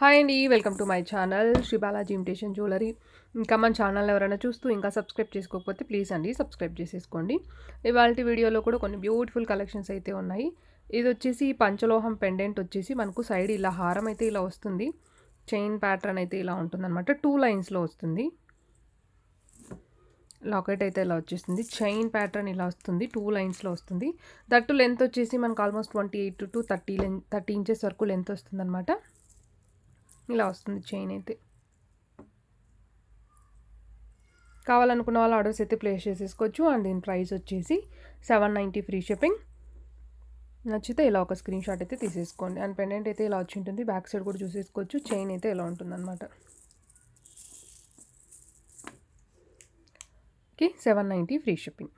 Hi అండి welcome to my channel Shri Balaji imitation jewellery. ఇంకా మన ఛానల్ ఎవరైనా చూస్తూ ఇంకా సబ్స్క్రైబ్ చేసుకోకపోతే ప్లీజ్ అండి సబ్స్క్రైబ్ చేసేసుకోండి. ఇవాళ వీడియోలో కూడా కొన్ని బ్యూటిఫుల్ కలెక్షన్స్ అయితే ఉన్నాయి. ఇది వచ్చేసి పంచలోహం పెండెంట్ వచ్చేసి మనకు సైడ్ ఇలా హారం అయితే ఇలా వస్తుంది. చైన్ ప్యాటర్న్ అయితే ఇలా ఉంటుందన్నమాట. టూ లైన్స్లో వస్తుంది. లాకెట్ అయితే ఇలా వచ్చేస్తుంది. చైన్ ప్యాటర్న్ ఇలా వస్తుంది. టూ లైన్స్లో వస్తుంది. దట్టు లెంత్ వచ్చేసి మనకు almost twenty eight to thirty లెన్ thirty inches వరకు లెంత్ వస్తుంది అనమాట ఇలా వస్తుంది చైన్ అయితే. కావాలనుకున్న వాళ్ళు ఆర్డర్స్ అయితే ప్లేస్ చేసేసుకోవచ్చు. అండ్ దీని ప్రైస్ వచ్చేసి సెవెన్ నైంటీ ఫ్రీ షిప్పింగ్ నచ్చితే ఇలా ఒక స్క్రీన్ షాట్ అయితే తీసేసుకోండి. అండ్ పెండెంట్ అయితే ఇలా వచ్చి ఉంటుంది. బ్యాక్ సైడ్ కూడా చూసేసుకోవచ్చు. చైన్ అయితే ఇలా ఉంటుంది అనమాట okay seven ninety free shipping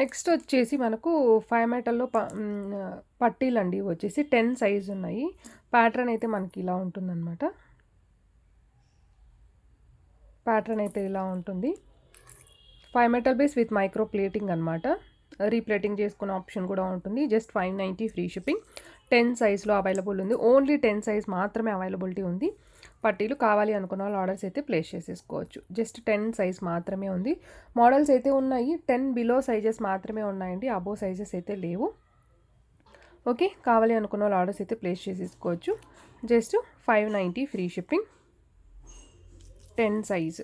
next వచ్చేసి మనకు ఫైవ్ మీటర్లో ప పట్టీలు అండి వచ్చేసి టెన్ సైజ్ ఉన్నాయి. ప్యాటర్న్ అయితే మనకి ఇలా ఉంటుందన్నమాట. ప్యాటర్న్ అయితే ఇలా ఉంటుంది. Five meter base with micro plating అనమాట రీప్లేటింగ్ చేసుకునే ఆప్షన్ కూడా ఉంటుంది. Just five ninety free shipping. Ten సైజ్లో అవైలబుల్ ఉంది. ఓన్లీ టెన్ సైజ్ మాత్రమే అవైలబిలిటీ ఉంది. పట్టీలు కావాలి అనుకున్న వాళ్ళు ఆర్డర్స్ అయితే ప్లేస్ చేసేసుకోవచ్చు. జస్ట్ టెన్ సైజ్ మాత్రమే ఉంది. మోడల్స్ అయితే ఉన్నాయి. టెన్ బిలో సైజెస్ మాత్రమే ఉన్నాయండి. అబో సైజెస్ అయితే లేవు. ఓకే కావాలి అనుకున్న వాళ్ళు ఆర్డర్స్ అయితే ప్లేస్ చేసేసుకోవచ్చు. Just five ninety free shipping. Ten size.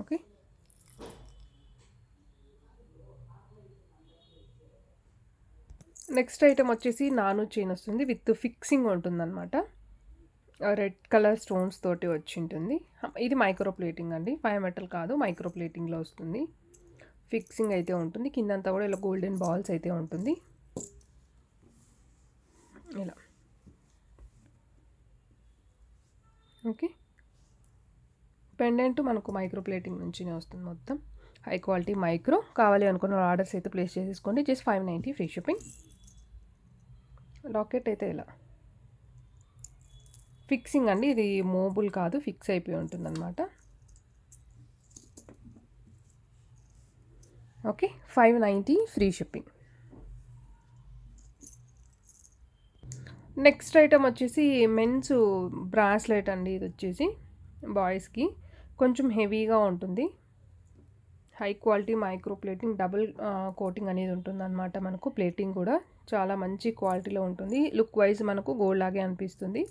Okay next item వచ్చేసి నాను చైన్ వస్తుంది విత్ ఫిక్సింగ్ ఉంటుందన్నమాట. రెడ్ కలర్ స్టోన్స్ తోటి వచ్చి ఉంటుంది ఇది మైక్రో ప్లేటింగ్ అండి ఫైవ్ మెటల్ కాదు మైక్రో ప్లేటింగ్లో వస్తుంది. ఫిక్సింగ్ అయితే ఉంటుంది కిందంతా కూడా ఇలా గోల్డెన్ బాల్స్ అయితే ఉంటుంది. ఇలా. ఓకే. పెండెంట్ మనకు మైక్రో ప్లేటింగ్ నుంచినే వస్తుంది మొత్తం. హై క్వాలిటీ మైక్రో కావాలి అనుకున్న ఆర్డర్స్ అయితే ప్లేస్ చేసేసుకోండి just five ninety free shipping. Locket అయితే ఇలా ఫిక్సింగ్ అండి ఇది మోబుల్ కాదు ఫిక్స్ అయిపోయి ఉంటుందన్నమాట. Okay five ninety free shipping next item వచ్చేసి మెన్స్ బ్రాస్లెట్ అండి ఇది వచ్చేసి బాయ్స్కి కొంచెం హెవీగా ఉంటుంది. High quality micro plating double coating అనేది ఉంటుందన్నమాట మనకు. ప్లేటింగ్ కూడా చాలా మంచి క్వాలిటీలో ఉంటుంది. లుక్ వైజ్ మనకు గోల్డ్ లాగే అనిపిస్తుంది.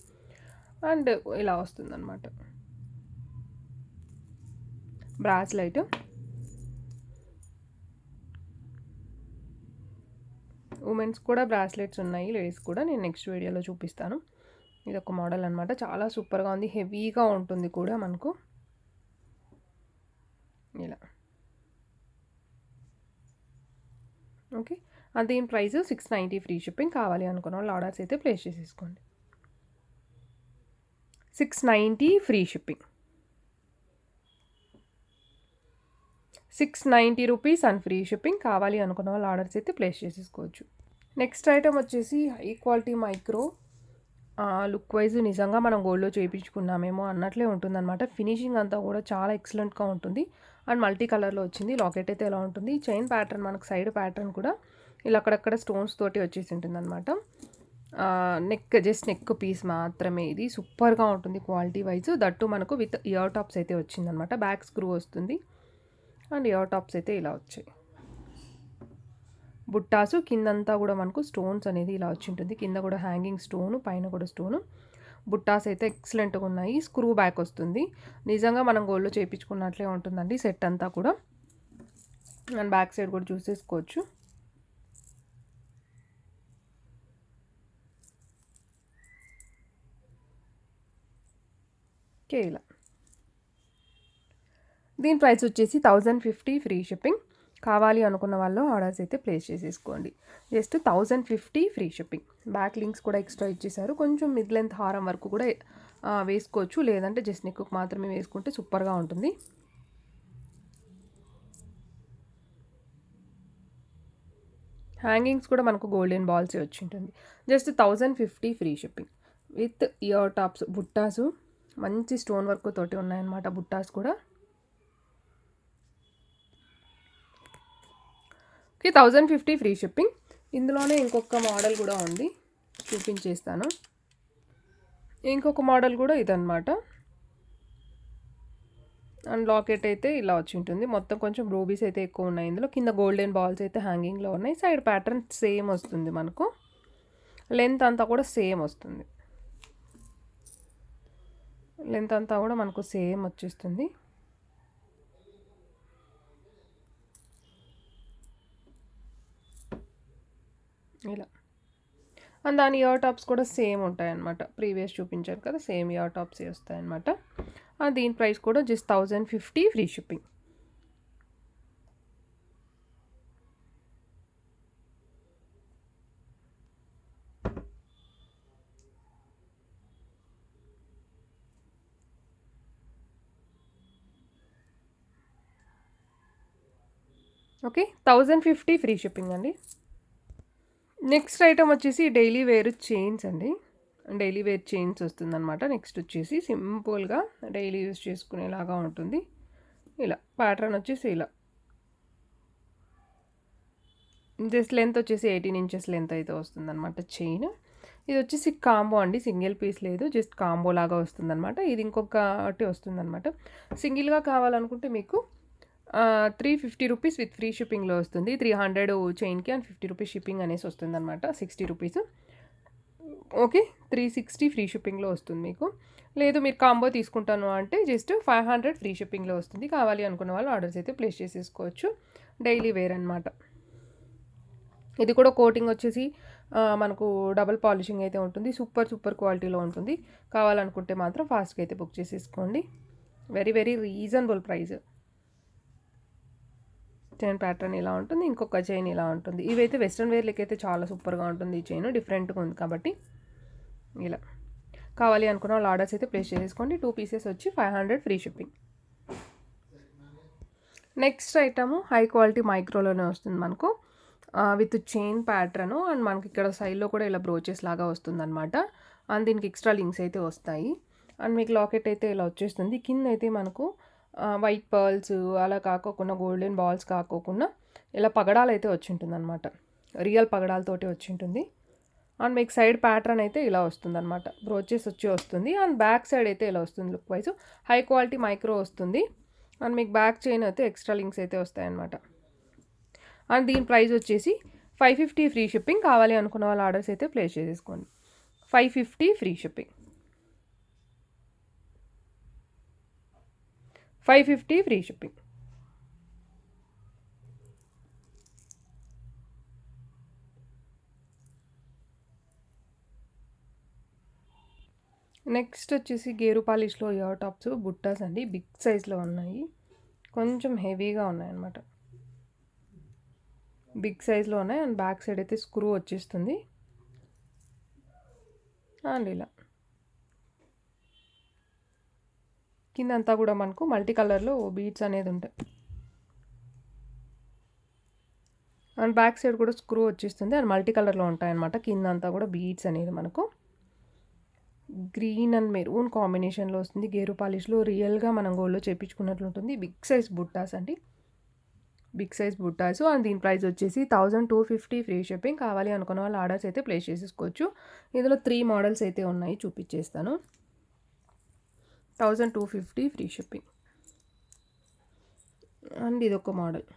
అండ్ ఇలా వస్తుంది అనమాట బ్రాస్లైట్ ఉమెన్స్ కూడా బ్రాస్లెట్స్ ఉన్నాయి. లేడీస్ కూడా నేను నెక్స్ట్ వీడియోలో చూపిస్తాను. ఇది ఒక మోడల్ అనమాట చాలా సూపర్గా ఉంది. హెవీగా ఉంటుంది కూడా మనకు. ఇలా. ఓకే? దీని price? Six ninety free shipping కావాలి అనుకున్న వాళ్ళు ఆర్డర్స్ అయితే ప్లేస్ చేసేసుకోండి. Six ninety free shipping six ninety rupees and free shipping కావాలి అనుకున్న వాళ్ళు ఆర్డర్స్ అయితే ప్లేస్ చేసేసుకోవచ్చు. నెక్స్ట్ ఐటమ్ వచ్చేసి high quality micro look wise నిజంగా మనం గోల్డ్లో చేయించుకున్నామేమో అన్నట్లే ఉంటుందన్నమాట. ఫినిషింగ్ అంతా కూడా చాలా ఎక్సలెంట్గా ఉంటుంది. అండ్ మల్టీ కలర్లో వచ్చింది. లాకెట్ అయితే ఎలా ఉంటుంది? చైన్ ప్యాటర్న్ మనకు సైడ్ ప్యాటర్న్ కూడా ఇలా అక్కడక్కడ స్టోన్స్ తోటి వచ్చేసి ఉంటుంది అనమాట నెక్ జస్ట్ నెక్ పీస్ మాత్రమే. ఇది సూపర్గా ఉంటుంది క్వాలిటీ వైజ్. దట్టు మనకు విత్ ఇయర్ టాప్స్ అయితే వచ్చిందనమాట బ్యాక్ స్క్రూ వస్తుంది. అండ్ ఇయర్ టాప్స్ అయితే ఇలా వచ్చాయి. బుట్టాసు కిందంతా కూడా మనకు స్టోన్స్ అనేది ఇలా వచ్చి ఉంటుంది. కింద కూడా హ్యాంగింగ్ స్టోను పైన కూడా స్టోను. బుట్టాస్ అయితే ఎక్సలెంట్గా ఉన్నాయి. స్క్రూ బ్యాక్ వస్తుంది. నిజంగా మనం గోల్డ్లో చేయించుకున్నట్లే ఉంటుందండి సెట్ అంతా కూడా. అండ్ బ్యాక్ సైడ్ కూడా చూసేసుకోవచ్చు ఓకే ఇలా. దీని ప్రైస్ వచ్చేసి థౌజండ్ ఫిఫ్టీ ఫ్రీ షిప్పింగ్. కావాలి అనుకున్న వాళ్ళు ఆర్డర్స్ అయితే ప్లేస్ చేసేసుకోండి. Just thousand fifty free shipping. Back links కూడా ఎక్స్ట్రా ఇచ్చేసారు. కొంచెం మిడ్ లెంత్ హారం వరకు కూడా వేసుకోవచ్చు. లేదంటే జస్ట్ నెక్ మాత్రమే వేసుకుంటే సూపర్గా ఉంటుంది. హ్యాంగింగ్స్ కూడా మనకు గోల్డెన్ బాల్స్ వచ్చి ఉంటుంది just thousand fifty free shipping. With ear tops బుట్టాసు. మంచి స్టోన్ వర్క్ తోటి ఉన్నాయన్నమాట బుట్టాస్ కూడా. Okay thousand fifty free shipping. ఇందులోనే ఇంకొక మోడల్ కూడా ఉంది. చూపించేస్తాను. ఇంకొక మోడల్ కూడా ఇదనమాట అండ్ లాకెట్ అయితే ఇలా వచ్చి ఉంటుంది. మొత్తం కొంచెం రూబీస్ అయితే ఎక్కువ ఉన్నాయి ఇందులో. కింద గోల్డెన్ బాల్స్ అయితే హ్యాంగింగ్లో ఉన్నాయి. సైడ్ ప్యాటర్న్ సేమ్ వస్తుంది మనకు. లెంత్ అంతా కూడా సేమ్ వస్తుంది. లెంత్ అంతా కూడా మనకు సేమ్ వచ్చేస్తుంది. ఇలా. అండ్ దాని ఇయర్ టాప్స్ కూడా సేమ్ ఉంటాయన్నమాట. ప్రీవియస్ చూపించాను కదా సేమ్ ఇయర్ టాప్స్ వస్తాయన్నమాట. దీని ప్రైస్ కూడా just thousand fifty free shipping okay thousand fifty free shipping అండి. నెక్స్ట్ ఐటమ్ వచ్చేసి డైలీ వేర్ చైన్స్ అండి. డైలీ వేర్ చైన్స్ వస్తుందన్నమాట. నెక్స్ట్ వచ్చేసి సింపుల్గా డైలీ యూజ్ చేసుకునేలాగా ఉంటుంది. ఇలా ప్యాటర్న్ వచ్చేసి ఇలా. జస్ట్ లెంత్ వచ్చేసి ఎయిటీన్ ఇంచెస్ లెంత్ అయితే వస్తుందన్నమాట చైన్. ఇది వచ్చేసి కాంబో అండి. సింగిల్ పీస్ లేదు. జస్ట్ కాంబో లాగా వస్తుందన్నమాట. ఇది ఇంకొకటి వస్తుందన్నమాట. సింగిల్గా కావాలనుకుంటే మీకు three fifty rupees with free షిప్పింగ్లో వస్తుంది. త్రీ హండ్రెడ్ చైన్కి అండ్ ఫిఫ్టీ రూపీస్ షిప్పింగ్ అనేసి వస్తుంది అనమాట sixty rupees okay three sixty free షిప్పింగ్లో వస్తుంది మీకు. లేదు మీరు కాంబో తీసుకుంటాను అంటే జస్ట్ ఫైవ్ హండ్రెడ్ ఫ్రీ షిప్పింగ్లో వస్తుంది. కావాలి అనుకున్న వాళ్ళు ఆర్డర్స్ అయితే ప్లేస్ చేసేసుకోవచ్చు. డైలీ వేర్ అనమాట ఇది కూడా కోటింగ్ వచ్చేసి మనకు డబల్ పాలిషింగ్ అయితే ఉంటుంది. సూపర్ సూపర్ క్వాలిటీలో ఉంటుంది. కావాలనుకుంటే మాత్రం ఫాస్ట్గా అయితే బుక్ చేసేసుకోండి. Very very reasonable price chain pattern ఇలా ఉంటుంది ఇంకొక చైన్ ఇలా ఉంటుంది. ఇవైతే వెస్ట్రన్ వేర్లకి అయితే చాలా సూపర్గా ఉంటుంది ఈ చైన్ డిఫరెంట్గా ఉంది కాబట్టి ఇలా. కావాలి అనుకున్న వాళ్ళు ఆర్డర్స్ అయితే ప్లేస్ చేసుకోండి టూ పీసెస్ వచ్చి five hundred free shipping. Next item high quality మైక్రోలోనే వస్తుంది మనకు. విత్ చైన్ ప్యాటర్న్ అండ్ మనకి ఇక్కడ సైడ్లో కూడా ఇలా బ్రోచెస్ లాగా వస్తుంది అనమాట అండ్ దీనికి ఎక్స్ట్రా లింక్స్ అయితే వస్తాయి. అండ్ మీకు లాకెట్ అయితే ఇలా వచ్చేస్తుంది. కింద అయితే మనకు వైట్ పర్ల్స్ అలా కాకోకుండా గోల్డెన్ బాల్స్ కాకోకుండా ఇలా పగడాలు అయితే వచ్చింటుంది అనమాట రియల్ పగడాలతోటి వచ్చింటుంది. అండ్ మీకు సైడ్ ప్యాటర్న్ అయితే ఇలా వస్తుంది అనమాట బ్రోచెస్ వచ్చి వస్తుంది. అండ్ బ్యాక్ సైడ్ అయితే ఇలా వస్తుంది look wise high quality micro వస్తుంది. అండ్ మీకు బ్యాక్ చైన్ అయితే ఎక్స్ట్రా లింక్స్ అయితే వస్తాయన్నమాట. అండ్ దీని ప్రైస్ వచ్చేసి ఫైవ్ ఫిఫ్టీ ఫ్రీ షిప్పింగ్ కావాలి అనుకున్న వాళ్ళ ఆర్డర్స్ అయితే ప్లేస్ చేసేసుకోండి. Five fifty free shipping five fifty free shipping. Next వచ్చేసి గేరు పాలిష్లో ఇయర్ టాప్స్ బుట్టాస్ అండి. బిగ్ సైజ్లో ఉన్నాయి. కొంచెం హెవీగా ఉన్నాయన్నమాట. బిగ్ సైజ్లో ఉన్నాయి. అండ్ బ్యాక్ సైడ్ అయితే స్క్రూ వచ్చేస్తుంది. అండ్ ఇలా. కింద అంతా కూడా మనకు మల్టీ కలర్లో బీట్స్ అనేది ఉంటాయి. అండ్ బ్యాక్ సైడ్ కూడా స్క్రూ వచ్చేస్తుంది. అండ్ మల్టీ కలర్లో ఉంటాయన్నమాట. కింద అంతా కూడా బీట్స్ అనేది మనకు. గ్రీన్ అండ్ మెరూన్ కాంబినేషన్లో వస్తుంది. గేరు పాలిష్లో రియల్గా మనం గోల్డ్లో చేపించుకున్నట్లు ఉంటుంది. బిగ్ సైజ్ బుట్టాస్ అండి. బిగ్ సైజ్ బుట్టాస్. అండ్ దీని ప్రైస్ వచ్చేసి thousand two fifty free shipping. కావాలి అనుకున్న వాళ్ళు ఆర్డర్స్ అయితే ప్లేస్ చేసేసుకోవచ్చు. ఇందులో త్రీ మోడల్స్ అయితే ఉన్నాయి. చూపించేస్తాను thousand two fifty free shipping. And ఇది ఒక మోడల్.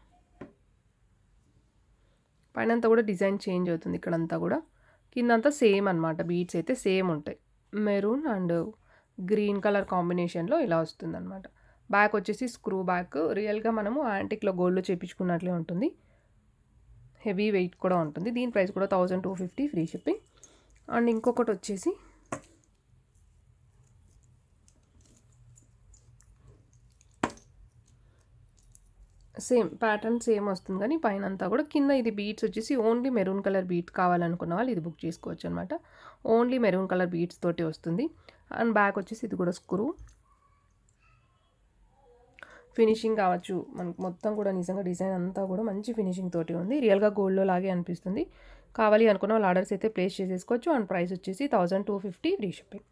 పైన అంతా కూడా డిజైన్ చేంజ్ అవుతుంది ఇక్కడంతా కూడా. కిందంతా సేమ్ అనమాట బీట్స్ అయితే సేమ్ ఉంటాయి. మెరూన్ అండ్ గ్రీన్ కలర్ కాంబినేషన్లో ఇలా వస్తుంది అనమాట బ్యాక్ వచ్చేసి స్క్రూ బ్యాక్ రియల్గా మనము యాంటిక్లో గోల్డ్లో చేపించుకున్నట్లే ఉంటుంది. హెవీ వెయిట్ కూడా ఉంటుంది. దీని ప్రైస్ కూడా thousand two fifty free shipping. And ఇంకొకటి వచ్చేసి సేమ్ ప్యాటర్న్ సేమ్ వస్తుంది. కానీ పైన అంతా కూడా కింద ఇది బీట్స్ వచ్చేసి ఓన్లీ మెరూన్ కలర్ బీట్ కావాలనుకున్న వాళ్ళు ఇది బుక్ చేసుకోవచ్చు అనమాట ఓన్లీ మెరూన్ కలర్ బీట్స్ తోటి వస్తుంది. అండ్ బ్యాక్ వచ్చేసి ఇది కూడా స్క్రూ ఫినిషింగ్ కావచ్చు. మనకు మొత్తం కూడా నిజంగా డిజైన్ అంతా కూడా మంచి ఫినిషింగ్ తోటి ఉంది. రియల్గా గోల్డ్లో లాగే అనిపిస్తుంది. కావాలి అనుకున్న వాళ్ళు ఆర్డర్స్ అయితే ప్లేస్ చేసేసుకోవచ్చు. అండ్ ప్రైస్ వచ్చేసి thousand two fifty free shipping